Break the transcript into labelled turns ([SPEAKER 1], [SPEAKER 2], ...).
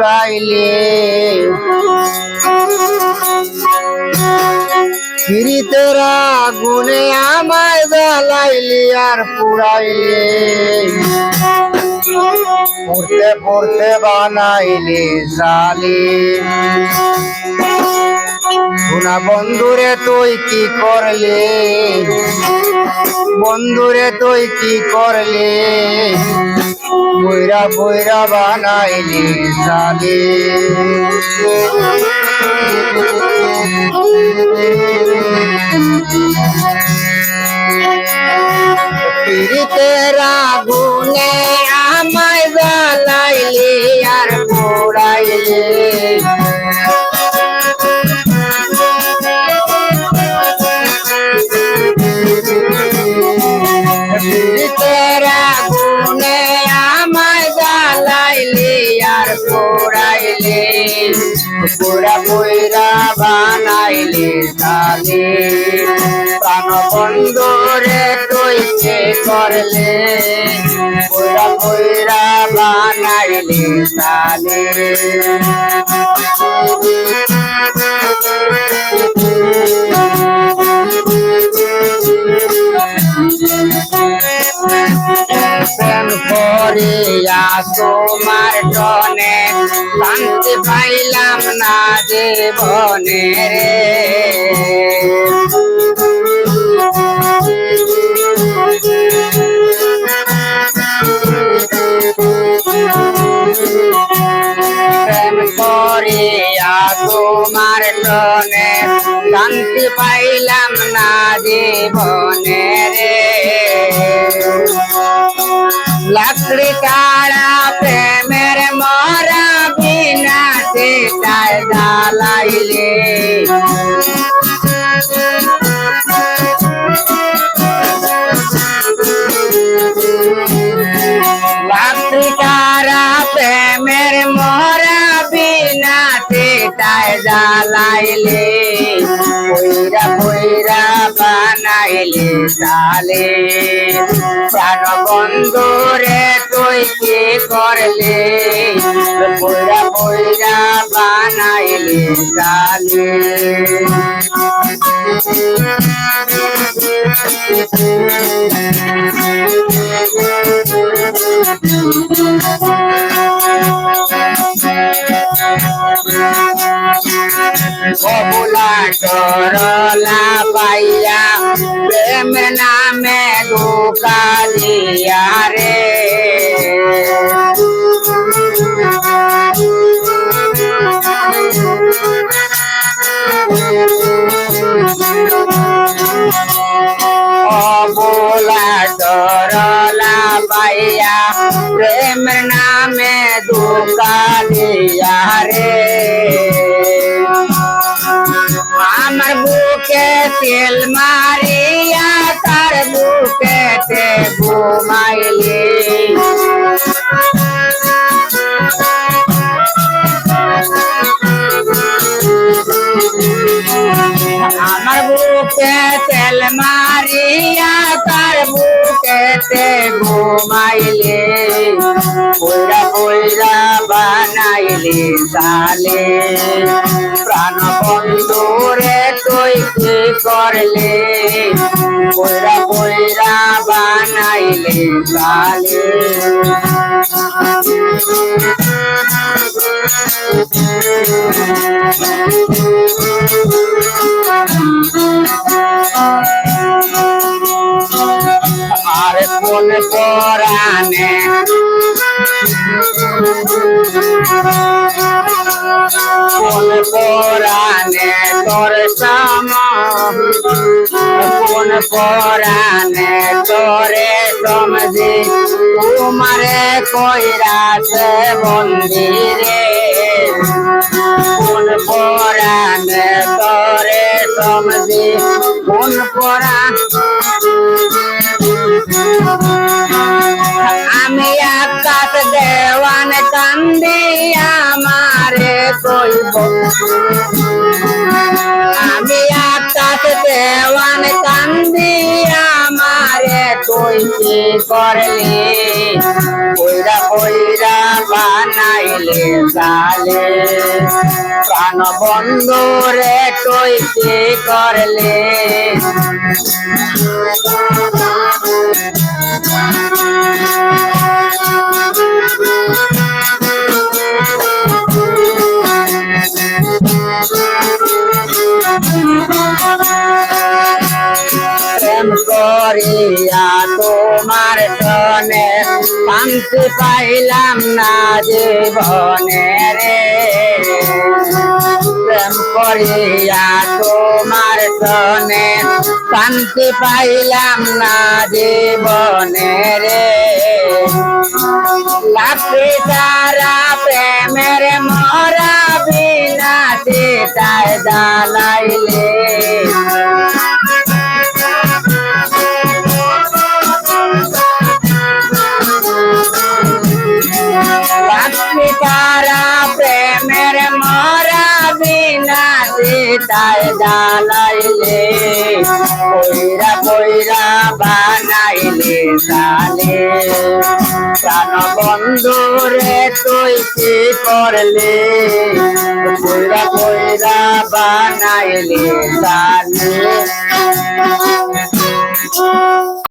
[SPEAKER 1] পুরাইলে। ফিরিতেরা গুনে আমায় জ্বালাইলি আর পুরাইলে। পড়তে পড়তে বানাইলি জালি সোনা বন্ধুরে, তুই কি করলি? বন্ধুরে, তুই কি করলি? বইরা বইরা বানাইলি জালি। পীড়িতের আগুনে পোড়াইলি পুরা পুরা বানাইলি তালি। প্রাণ বন্ধুরে কে করলে পুরা পুরা বানাইলি তালি। প্রেম করিয়া তোমার টনে শান্তি পাইলাম না জীবনে তোমার শান্তি পাইলাম না জীবনে রে। লাকড়ি কাড়া কাড়া প্রেমের মরা বিনা সেটাই জ্বালাইলে। পইরা পইরা বানাইলে তালে। প্রাণ বন্ধুরে তুই কি করলে? পইরা পইরা বানাইলে তালে। কবুলা बबुला डरला भैया प्रेम नामे धोखा दिया रे बोला डरला भैया प्रेम नामे धोखा दिया रे তেল মারিয়া তার বুকে তে ঘুমাইলে। আমার বুকে তেল মারিয়া তার বুকে তে ঘুমাইলে। পয়রা পয়রা বানাইলে তালে করলে পয়রা পয়রা বানাইলে তালে কোন পরানে তোর সাম কোন পরানে তোরে সমঝি তোমারে কইরাছে বন্দিরে কোন পরানে তোরে সমঝি কোন পরাণ আমারে কইব। আমি আকাশ দেওয়ান কান্দি, আমারে কই কি করলি কইরা কইরা বানাইলে গালে প্রাণ বন্ধু রে তুই কি করলি প্রেম শান্তি পাইলাম না জীবনে রে। প্রেম করিয়া তোমার সনে শান্তি পাইলাম না জীবনে রে। লাপি তারা প্রেমের মরা বিনা সীতায় দালাইলে সীতায় ডালাইলে কইরা কইরা বানাইলে সালে প্রাণ বন্ধু রে তুই কি করলে? কইরা কইরা বানাইলে সালে